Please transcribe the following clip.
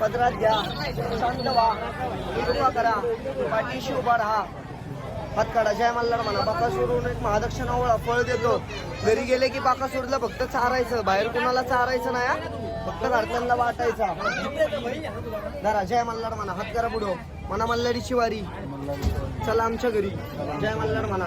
शांत व्हा कृपा करा. पाठीशी उभा राहा. हात जय मल्हार म्हणा. बाकासूरहून एक महादक्षिणावळा फळ देतो. घरी गेले की बाकासूरला फक्त चारायचं. बाहेर कुणाला चारायचं नाही फक्त घरच्यांना वाटायचा. धरा. जय मल्हार म्हणा. हात करा म्हणा मल्हारीची वारी चला आमच्या घरी. जय मल्हार म्हणा.